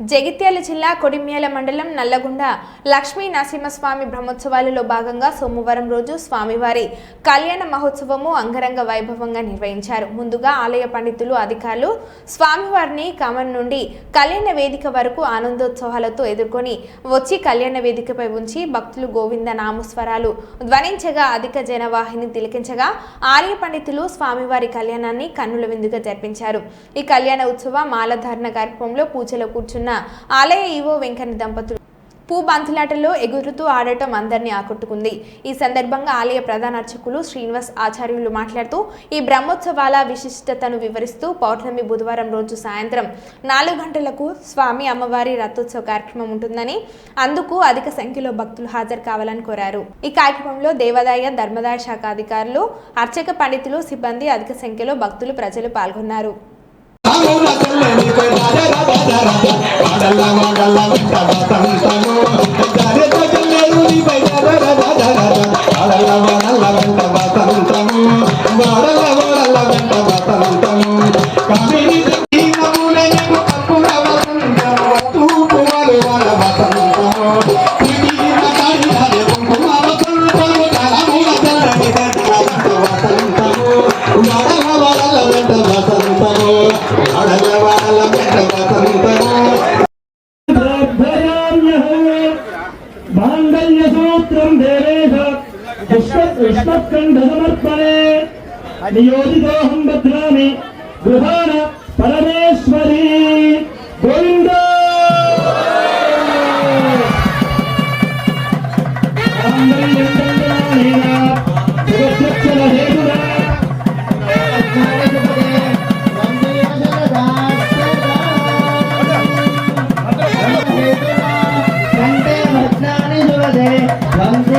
జగిత్యాల జిల్లా కొడిమ్యాల మండలం నల్లగొండ లక్ష్మీ నరసింహస్వామి బ్రహ్మోత్సవాలలో భాగంగా సోమవారం రోజు స్వామివారి కళ్యాణ మహోత్సవము అంగరంగ వైభవంగా నిర్వహించారు. ముందుగా ఆలయ పండితులు అధికారులు స్వామివారిని కమన్ నుండి కళ్యాణ వేదిక వరకు ఆనందోత్సవాలతో ఎదుర్కొని వచ్చి కళ్యాణ వేదికపై ఉంచి భక్తులు గోవింద నామస్వరాలు ధ్వనించగా అధిక జనవాహిని తిలకించగా ఆలయ పండితులు స్వామివారి కళ్యాణాన్ని కన్నుల విందుగా జరిపించారు. ఈ కళ్యాణ ఉత్సవ మాలధారణ కార్యక్రమంలో పూజలో కూర్చున్న ఆలయ ఈవో వెంకన్న దంపతులు పూ బంతులాటలో ఎగురుతూ ఆడటం అందరినీ ఆకట్టుకుంది. ఈ సందర్భంగా ఆలయ ప్రధాన అర్చకులు శ్రీనివాస్ ఆచార్యులు మాట్లాడుతూ ఈ బ్రహ్మోత్సవాల విశిష్టతను వివరిస్తూ పౌర్ణమి బుధవారం రోజు సాయంత్రం నాలుగు గంటలకు స్వామి అమ్మవారి రథోత్సవ కార్యక్రమం ఉంటుందని అందుకు అధిక సంఖ్యలో భక్తులు హాజరు కావాలని కోరారు. ఈ కార్యక్రమంలో దేవాదాయ ధర్మదాయ శాఖ అధికారులు అర్చక పండితులు సిబ్బంది అధిక సంఖ్యలో భక్తులు ప్రజలు పాల్గొన్నారు. వాడల్ల వాడల్ల వింత వసంతము దరిద జల్లేరు నిపై దరద వాడల్ల వాడల్ల వింత వసంతము వాడల్ల వాడల్ల వింత వసంతము కమిని దీనమునయము కప్పుర వసంతము తూపు వరువల వసంతము పిడిన కడిహరి కుంకుమ వసంతము తలముల తలని దర్శన వసంతము వాడల్ల వాడల్ల వింత వసంతము వాడల్ల వాడల్ల మాంగళ్యసూత్రం దేవేశ పుష్పకంఠసమర్పణే నియోజితోహం బధ్నామి గృహాణ పరమేశ్వరీ.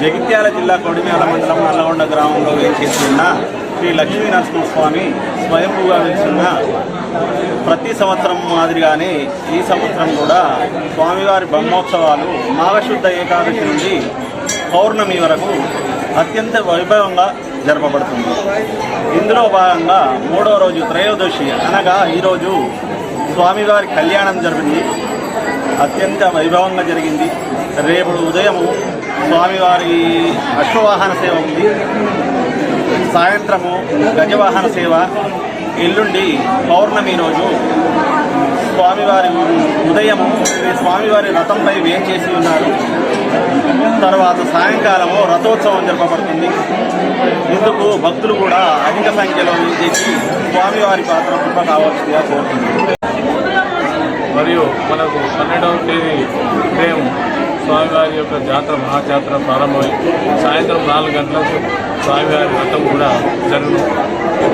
జగిత్యాల జిల్లా కొడిమేల మండలం నల్లగొండ గ్రామంలో వేచేస్తున్న శ్రీ లక్ష్మీ నరసింహస్వామి స్వయంభూగా వెలిసిన ప్రతి సంవత్సరం మాదిరిగానే ఈ సంవత్సరం కూడా స్వామివారి బ్రహ్మోత్సవాలు మాఘశుద్ధ ఏకాదశి నుండి పౌర్ణమి వరకు అత్యంత వైభవంగా జరపబడుతుంది. ఇందులో భాగంగా మూడో రోజు త్రయోదశి అనగా ఈరోజు స్వామివారి కళ్యాణం జరిగింది. అత్యంత వైభవంగా జరిగింది. రేపు ఉదయము స్వామివారి అశ్వవాహన సేవ ఉంది. సాయంత్రము గజవాహన సేవ. ఎల్లుండి పౌర్ణమి రోజు స్వామివారి ఉదయము స్వామివారి రథంపై వేంచేసి ఉన్నారు. తర్వాత సాయంకాలము రథోత్సవం జరపబడుతుంది. ఇందుకు భక్తులు కూడా అధిక సంఖ్యలో చేసి స్వామివారి పాత్ర కృప కావాల్సిందిగా కోరుతుంది మరియు మనకు పన్నెండవ తేదీ ఉదయం స్వామివారి యొక్క జాతర మహాజాతర ప్రారంభమై సాయంత్రం నాలుగు గంటలకు స్వామివారి వ్రతం కూడా జరుగుతుంది